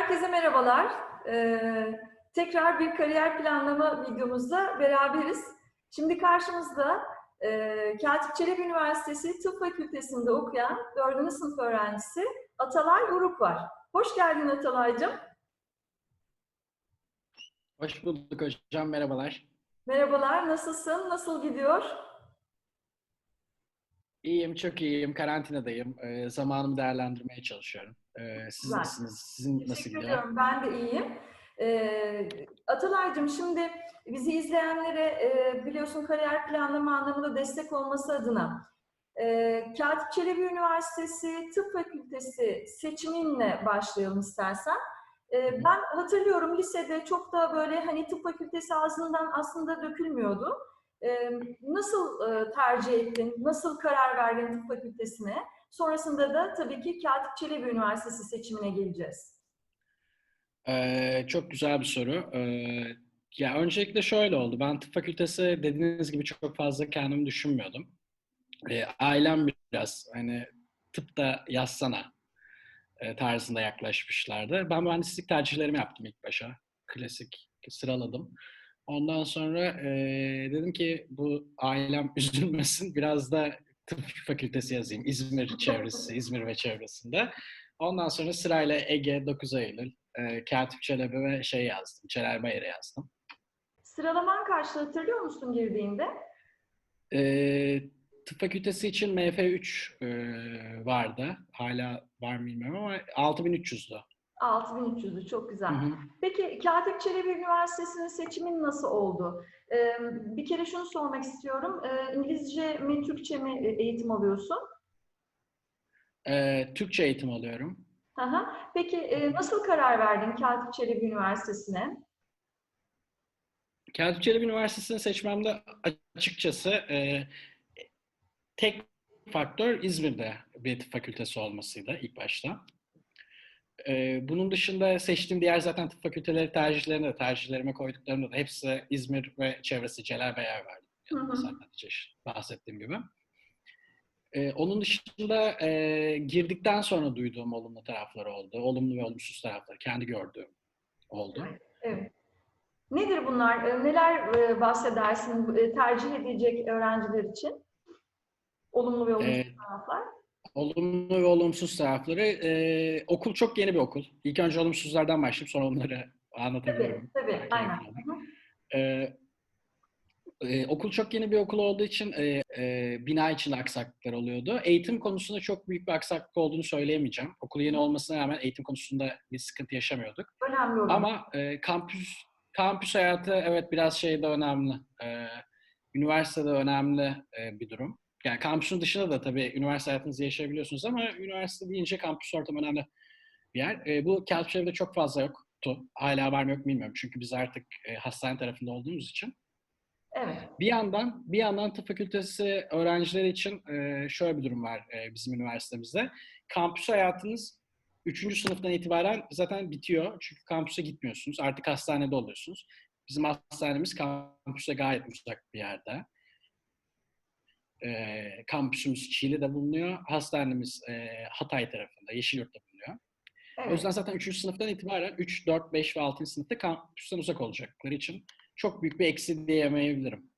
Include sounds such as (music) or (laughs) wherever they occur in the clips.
Herkese merhabalar. Ee, tekrar bir kariyer planlama videomuzda beraberiz. Şimdi karşımızda e, Katip Çelebi Üniversitesi Tıp Fakültesi'nde okuyan 4. sınıf öğrencisi Atalay Uruk var. Hoş geldin Atalay'cığım. Hoş bulduk hocam, merhabalar. Merhabalar, nasılsın? Nasıl gidiyor? İyiyim, çok iyiyim. Karantinadayım. Ee, zamanımı değerlendirmeye çalışıyorum. Ee, siz Güzel. nasılsınız? Sizin nasıl Teşekkür gidiyor? ediyorum. Ben de iyiyim. Ee, Atalay'cığım şimdi bizi izleyenlere e, biliyorsun kariyer planlama anlamında destek olması adına e, Katip Çelebi Üniversitesi Tıp Fakültesi seçiminle başlayalım istersen. E, ben hatırlıyorum lisede çok da böyle hani tıp fakültesi ağzından aslında dökülmüyordu. Nasıl tercih ettin? Nasıl karar verdin tıp fakültesine? Sonrasında da tabii ki Katip Çelebi Üniversitesi seçimine geleceğiz. Ee, çok güzel bir soru. Ee, ya öncelikle şöyle oldu. Ben tıp fakültesi dediğiniz gibi çok fazla kendimi düşünmüyordum. Ee, ailem biraz hani tıpta yazsana e, tarzında yaklaşmışlardı. Ben mühendislik tercihlerimi yaptım ilk başa. Klasik sıraladım. Ondan sonra e, dedim ki bu ailem (laughs) üzülmesin. Biraz da tıp fakültesi yazayım. İzmir (laughs) çevresi, İzmir ve çevresinde. Ondan sonra sırayla Ege, 9 Eylül, e, Katip Çelebi ve şey yazdım. Celal Bayır'ı yazdım. Sıralaman kaçtı hatırlıyor musun girdiğinde? E, tıp fakültesi için MF3 e, vardı. Hala var mı bilmiyorum ama 6300'dü. 6300'ü çok güzel. Hı hı. Peki Katip Çelebi Üniversitesi'nin seçimin nasıl oldu? Ee, bir kere şunu sormak istiyorum. Ee, İngilizce mi, Türkçe mi e, eğitim alıyorsun? E, Türkçe eğitim alıyorum. Hı. Peki e, nasıl karar verdin Katip Çelebi Üniversitesi'ne? Katip Çelebi Üniversitesi'ni seçmemde açıkçası e, tek faktör İzmir'de bir fakültesi olmasıydı ilk başta. E, bunun dışında seçtiğim diğer zaten tıp fakülteleri tercihlerinde de tercihlerime koyduklarımda da hepsi İzmir ve çevresi Celal Bayar vardı. Hı hı. Zaten bahsettiğim gibi. E, onun dışında e, girdikten sonra duyduğum olumlu tarafları oldu. Olumlu ve olumsuz tarafları kendi gördüğüm oldu. Evet. Nedir bunlar? Ee, Neler e, bahsedersin e, tercih edecek öğrenciler için? Olumlu ve olumsuz Ee, taraflar. Olumlu ve olumsuz tarafları. Ee, okul çok yeni bir okul. İlk önce olumsuzlardan başlayıp sonra onları Tabii, anlatabilirim. tabii, Belki aynen. Ee, e, okul çok yeni bir okul olduğu için e, e, bina içinde aksaklıklar oluyordu. Eğitim konusunda çok büyük bir aksaklık olduğunu söyleyemeyeceğim. Okul yeni olmasına rağmen eğitim konusunda bir sıkıntı yaşamıyorduk. Önemli olan. Ama e, kampüs kampüs hayatı evet biraz şeyde önemli. E, üniversitede önemli e, bir durum. Yani kampüsün dışında da tabii üniversite hayatınızı yaşayabiliyorsunuz ama üniversite deyince kampüs ortamı önemli bir yer. E, bu Caltech'de çok fazla yoktu. Hala var mı yok bilmiyorum. Çünkü biz artık e, hastane tarafında olduğumuz için. Evet. Bir yandan bir yandan tıp fakültesi öğrencileri için e, şöyle bir durum var e, bizim üniversitemizde. Kampüs hayatınız 3. sınıftan itibaren zaten bitiyor. Çünkü kampüse gitmiyorsunuz. Artık hastanede oluyorsunuz. Bizim hastanemiz kampüse gayet uzak bir yerde. E, kampüsümüz Çiğli'de bulunuyor. Hastanemiz e, Hatay tarafında, Yeşilyurt'ta bulunuyor. O evet. yüzden zaten 3. sınıftan itibaren 3, 4, 5 ve 6. sınıfta kampüsten uzak olacakları için çok büyük bir eksi diyemeyebilirim.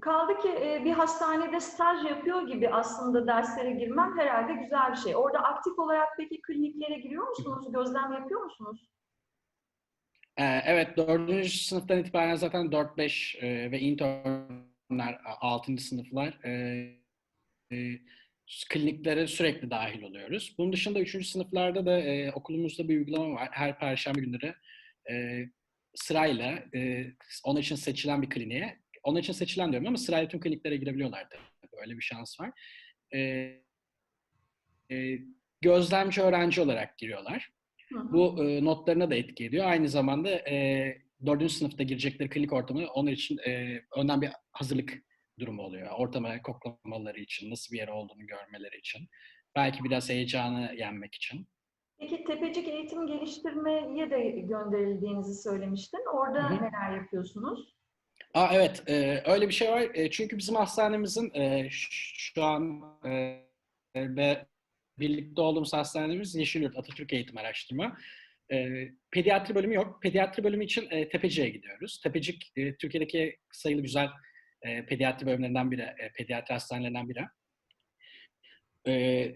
Kaldı ki e, bir hastanede staj yapıyor gibi aslında derslere girmem herhalde güzel bir şey. Orada aktif olarak peki kliniklere giriyor musunuz? Gözlem yapıyor musunuz? Ee, evet, dördüncü sınıftan itibaren zaten 4-5 e, ve internler, 6. sınıflar e, e, kliniklere sürekli dahil oluyoruz. Bunun dışında 3. sınıflarda da e, okulumuzda bir uygulama var. Her perşembe günleri e, sırayla e, onun için seçilen bir kliniğe, onun için seçilen diyorum ama sırayla tüm kliniklere girebiliyorlar tabii. Öyle bir şans var. E, e, gözlemci öğrenci olarak giriyorlar. Hı hı. Bu e, notlarına da etki ediyor. Aynı zamanda e, 4. sınıfta girecekleri klinik ortamı onlar için e, önden bir hazırlık durumu oluyor. Ortamı koklamaları için, nasıl bir yer olduğunu görmeleri için. Belki biraz heyecanı yenmek için. Peki Tepecik Eğitim Geliştirme'ye de gönderildiğinizi söylemiştin. Orada Hı hı. neler yapıyorsunuz? Aa evet, e, öyle bir şey var. E, çünkü bizim hastanemizin e, şu an e, ve birlikte olduğumuz hastanemiz Yeşilyurt Atatürk Eğitim Araştırma. E, pediatri bölümü yok. Pediatri bölümü için e, Tepecik'e gidiyoruz. Tepecik e, Türkiye'deki sayılı güzel e, pediatri bölümlerinden biri, e, pediatri hastanelerinden biri. E,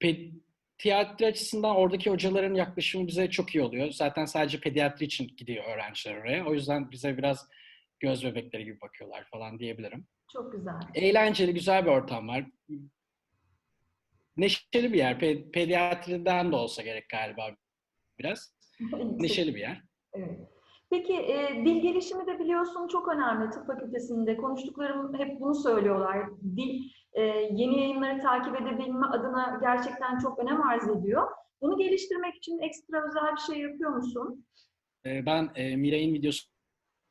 pediatri açısından oradaki hocaların yaklaşımı bize çok iyi oluyor. Zaten sadece pediatri için gidiyor öğrenciler oraya. O yüzden bize biraz göz bebekleri gibi bakıyorlar falan diyebilirim. Çok güzel. Eğlenceli, güzel bir ortam var. Neşeli bir yer. Pe- pediatriden de olsa gerek galiba biraz. (laughs) Neşeli bir yer. Evet. Peki e, dil gelişimi de biliyorsun çok önemli tıp fakültesinde. Konuştuklarım hep bunu söylüyorlar. Dil e, yeni yayınları takip edebilme adına gerçekten çok önem arz ediyor. Bunu geliştirmek için ekstra özel bir şey yapıyor musun? Ee, ben e, Miray'ın videosu,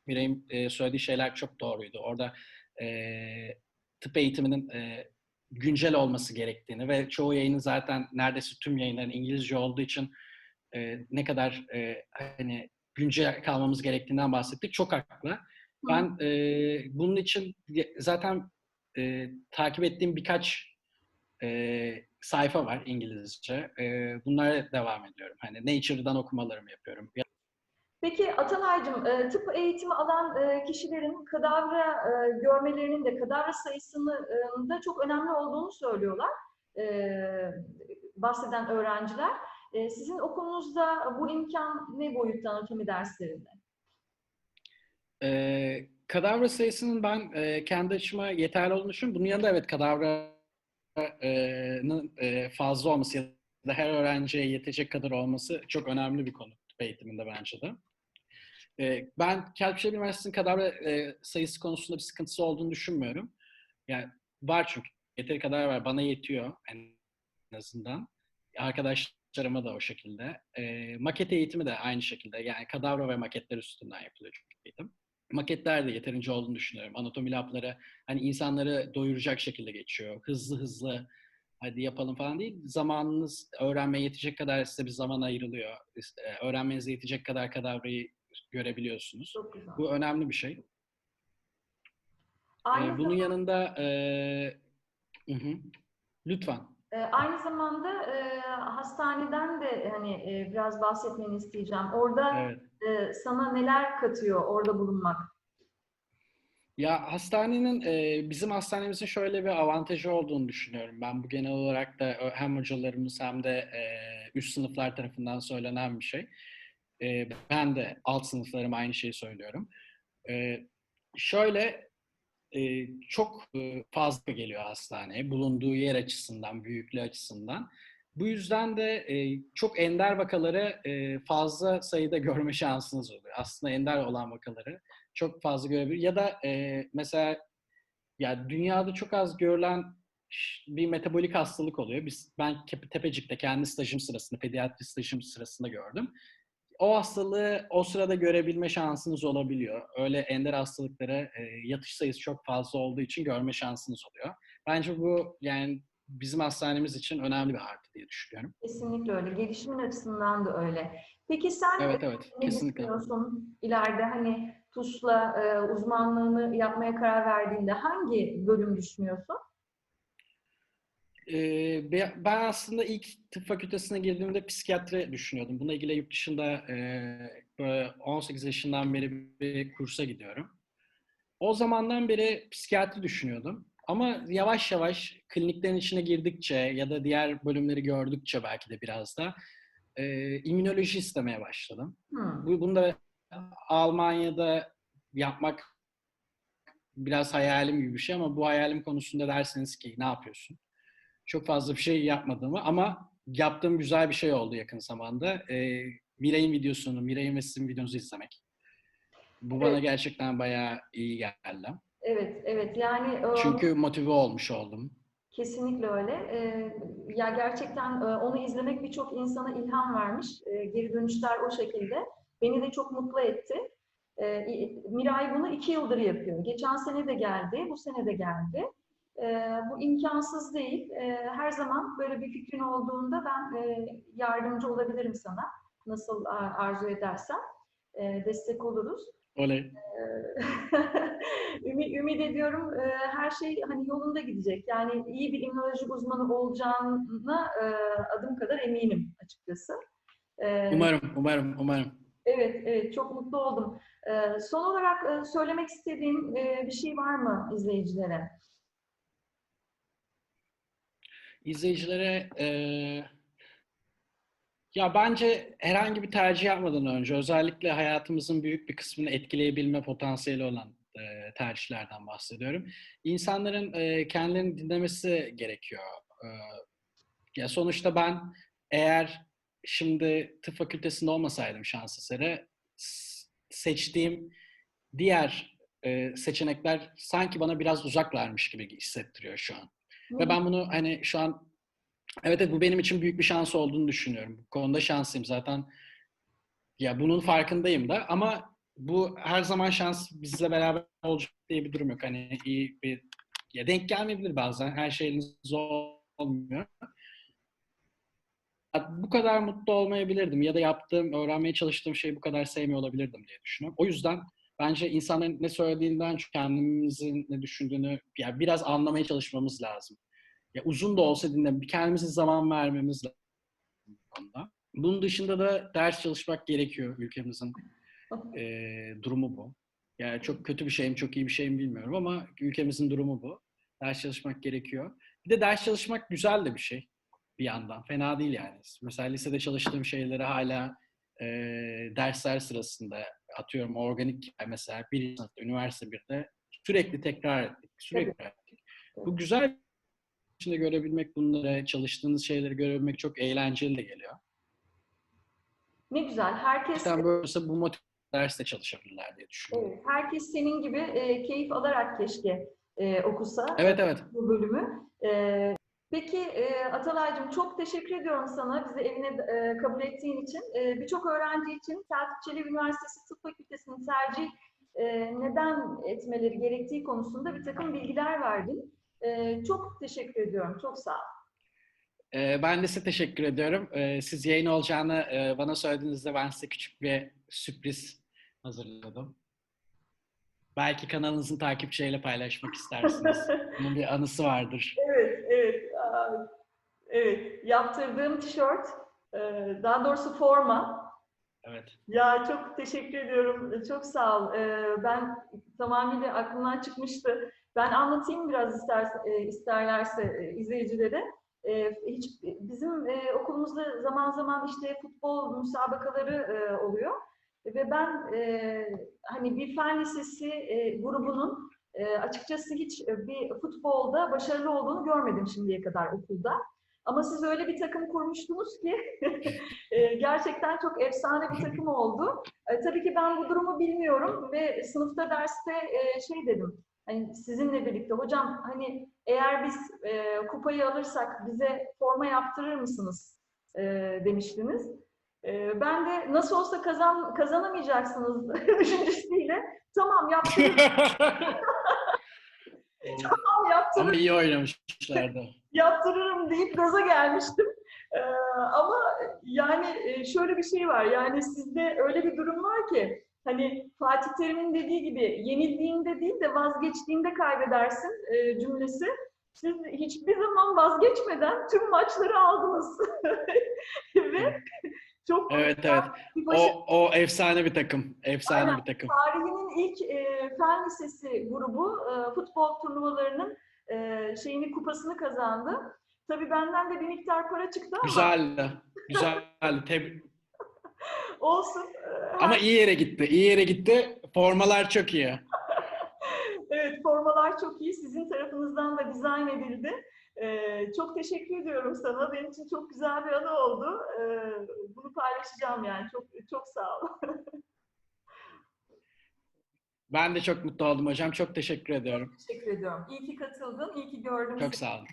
Miray'ın e, söylediği şeyler çok doğruydu. Orada e, tıp eğitiminin e, güncel olması gerektiğini ve çoğu yayının zaten neredeyse tüm yayınların İngilizce olduğu için e, ne kadar e, hani güncel kalmamız gerektiğinden bahsettik. Çok haklı. Ben e, bunun için zaten e, takip ettiğim birkaç e, sayfa var İngilizce. E, bunlara devam ediyorum. Hani Nature'dan okumalarımı yapıyorum. Peki Atalay'cığım, e, tıp eğitimi alan e, kişilerin kadavra e, görmelerinin de kadavra sayısının da çok önemli olduğunu söylüyorlar e, bahseden öğrenciler. E, Sizin okulunuzda bu imkan ne boyutta anatomi derslerinde? E, kadavra sayısının ben e, kendi açıma yeterli olduğunu düşünüyorum. Bunun yanında evet kadavranın e, fazla olması ya da her öğrenciye yetecek kadar olması çok önemli bir konu eğitiminde bence de. E, ben Kelpişehir Üniversitesi'nin kadavra e, sayısı konusunda bir sıkıntısı olduğunu düşünmüyorum. Yani var çünkü. Yeteri kadar var. Bana yetiyor en azından. Arkadaşlarıma da o şekilde. E, maket eğitimi de aynı şekilde. Yani kadavra ve maketler üstünden yapılıyor çünkü eğitim. Maketler de yeterince olduğunu düşünüyorum. Anatomi labları hani insanları doyuracak şekilde geçiyor. Hızlı hızlı hadi yapalım falan değil. Zamanınız öğrenmeye yetecek kadar size bir zaman ayrılıyor. E, öğrenmenize yetecek kadar kadavrayı görebiliyorsunuz. Bu önemli bir şey. Aynı Ee, bunun yanında e, hı hı. lütfen. E, Aynı zamanda e, hastaneden de hani e, biraz bahsetmeni isteyeceğim. Orada Evet. e, sana neler katıyor orada bulunmak? Ya hastanenin e, bizim hastanemizin şöyle bir avantajı olduğunu düşünüyorum. Ben bu genel olarak da hem hocalarımız hem de e, üst sınıflar tarafından söylenen bir şey. E, ben de alt sınıflarıma aynı şeyi söylüyorum. E, şöyle e, çok e, fazla geliyor hastaneye bulunduğu yer açısından, büyüklüğü açısından. Bu yüzden de e, çok ender vakaları e, fazla sayıda (laughs) görme şansınız oluyor. Aslında ender olan vakaları çok fazla görebilir. Ya da e, mesela ya dünyada çok az görülen bir metabolik hastalık oluyor. Biz ben Tepecik'te kendi stajım sırasında, pediatri stajım sırasında gördüm. O hastalığı o sırada görebilme şansınız olabiliyor. Öyle ender hastalıklara e, yatış sayısı çok fazla olduğu için görme şansınız oluyor. Bence bu yani bizim hastanemiz için önemli bir artı diye düşünüyorum. Kesinlikle öyle. Gelişimin açısından da öyle. Peki sen Evet evet ne kesinlikle. düşünüyorsun ileride hani TUS'la e, uzmanlığını yapmaya karar verdiğinde hangi bölüm düşünüyorsun? Ee, be- ben aslında ilk tıp fakültesine girdiğimde psikiyatri düşünüyordum. Bununla ilgili yurt dışında e, böyle 18 yaşından beri bir kursa gidiyorum. O zamandan beri psikiyatri düşünüyordum. Ama yavaş yavaş kliniklerin içine girdikçe ya da diğer bölümleri gördükçe belki de biraz da e, immünoloji istemeye başladım. Hmm. Bu, bunu da Almanya'da yapmak biraz hayalim gibi bir şey ama bu hayalim konusunda derseniz ki ne yapıyorsun? Çok fazla bir şey yapmadığımı ama yaptığım güzel bir şey oldu yakın zamanda. Ee, Miray'ın videosunu, Miray'ın ve sizin videonuzu izlemek. Bu bana Evet. gerçekten bayağı iyi geldi. Evet, evet. Yani e, Çünkü motive olmuş oldum. kesinlikle öyle. E, ya gerçekten e, onu izlemek birçok insana ilham vermiş. E, geri dönüşler o şekilde. Beni de çok mutlu etti. E, Miray bunu iki yıldır yapıyor. Geçen sene de geldi, bu sene de geldi. E, bu imkansız değil. E, her zaman böyle bir fikrin olduğunda ben e, yardımcı olabilirim sana. Nasıl arzu edersen e, destek oluruz. Oley. (laughs) Ümit, ümit ediyorum e, her şey hani yolunda gidecek. Yani iyi bir immünoloji uzmanı olacağına e, adım kadar eminim açıkçası. E, Umarım, umarım, umarım. Evet, evet çok mutlu oldum. Ee, son olarak e, söylemek istediğim e, bir şey var mı izleyicilere? İzleyicilere eee, ya bence herhangi bir tercih yapmadan önce özellikle hayatımızın büyük bir kısmını etkileyebilme potansiyeli olan eee, tercihlerden bahsediyorum. İnsanların eee, kendilerini dinlemesi gerekiyor. Eee, ya sonuçta ben eğer şimdi tıp fakültesinde olmasaydım şans eseri seçtiğim diğer eee, seçenekler sanki bana biraz uzaklarmış gibi hissettiriyor şu an. Ve ben bunu hani şu an evet evet bu benim için büyük bir şans olduğunu düşünüyorum. Bu konuda şanslıyım zaten. Ya bunun farkındayım da ama bu her zaman şans bizle beraber olacak diye bir durum yok. Hani iyi bir ya denk gelmeyebilir bazen. Her şey elinizde olmuyor. Bu kadar mutlu olmayabilirdim ya da yaptığım, öğrenmeye çalıştığım şeyi bu kadar sevmiyor olabilirdim diye düşünüyorum. O yüzden bence insanların ne söylediğinden kendimizin ne düşündüğünü ya biraz anlamaya çalışmamız lazım. Ya uzun da olsa dinle, bir kendimize zaman vermemiz lazım. Bunun dışında da ders çalışmak gerekiyor ülkemizin eee, durumu bu. Yani çok kötü bir şey mi, çok iyi bir şey mi bilmiyorum ama ülkemizin durumu bu. Ders çalışmak gerekiyor. Bir de ders çalışmak güzel de bir şey bir yandan. Fena değil yani. Mesela lisede çalıştığım şeyleri hala eee, dersler sırasında atıyorum organik mesela bir sınıfta, üniversite birde sürekli tekrar ettik. Sürekli ettik. Bu güzel içinde görebilmek bunları, çalıştığınız şeyleri görebilmek çok eğlenceli de geliyor. Ne güzel. Herkes İşte böylese bu motive derste çalışabilirler diye düşünüyorum. evet, herkes senin gibi e, keyif alarak keşke e, okusa Evet evet. bu bölümü. E, peki e, Atalay'cığım çok teşekkür ediyorum sana bizi evine e, kabul ettiğin için. E, Birçok öğrenci için Selçuk Çelebi Üniversitesi Tıp Fakültesini tercih e, neden etmeleri gerektiği konusunda bir takım bilgiler verdin. E, çok teşekkür ediyorum. Çok sağ ol. Ben de size teşekkür ediyorum. Siz yayın olacağını e, bana söylediğinizde ben size küçük bir sürpriz hazırladım. Belki kanalınızın takipçileriyle paylaşmak istersiniz. (laughs) Bunun bir anısı vardır. Evet, evet. Evet, yaptırdığım tişört, e, daha doğrusu forma. Evet. Ya çok teşekkür ediyorum, çok sağ ol. E, Ben tamamıyla aklımdan çıkmıştı. Ben anlatayım biraz isterse, e, isterlerse izleyicilere. Hiç bizim okulumuzda zaman zaman işte futbol müsabakaları oluyor ve ben hani bir fen lisesi grubunun e, açıkçası hiç e, bir futbolda başarılı olduğunu görmedim şimdiye kadar okulda. Ama siz öyle bir takım kurmuştunuz ki (laughs) e, gerçekten çok efsane bir takım oldu. E, tabii ki ben bu durumu bilmiyorum ve sınıfta derste e, şey dedim. Hani sizinle birlikte hocam hani eğer biz e, kupayı alırsak bize forma yaptırır mısınız e, demiştiniz. E, ben de nasıl olsa kazan kazanamayacaksınız (laughs) düşüncesiyle tamam yaptırırım, (laughs) tamam yaptırırım. Ama iyi oynamışlardı. (laughs) yaptırırım deyip gaza gelmiştim. Ee, ama yani e, şöyle bir şey var. Yani sizde öyle bir durum var ki hani Fatih Terim'in dediği gibi yenildiğinde değil de vazgeçtiğinde kaybedersin e, cümlesi. Siz hiçbir zaman vazgeçmeden tüm maçları aldınız. (laughs) Ve çok Evet evet. O, o efsane bir takım. Efsane Aynen. bir takım. tarihinin ilk e, fen lisesi grubu e, futbol turnuvalarının e, şeyini kupasını kazandı. Tabii benden de bir miktar para çıktı ama Güzeldi. Güzeldi. (laughs) Tebrik. olsun. Ama iyi yere gitti. İyi yere gitti. Formalar çok iyi. (laughs) Evet, formalar çok iyi. Sizin tarafınızdan da dizayn edildi. Çok teşekkür ediyorum sana. Benim için çok güzel bir anı oldu. Bunu paylaşacağım yani. Çok çok sağ ol. (laughs) Ben de çok mutlu oldum hocam. Çok teşekkür ediyorum. teşekkür ediyorum. İyi ki katıldın. İyi ki gördüm. Çok sağ olun.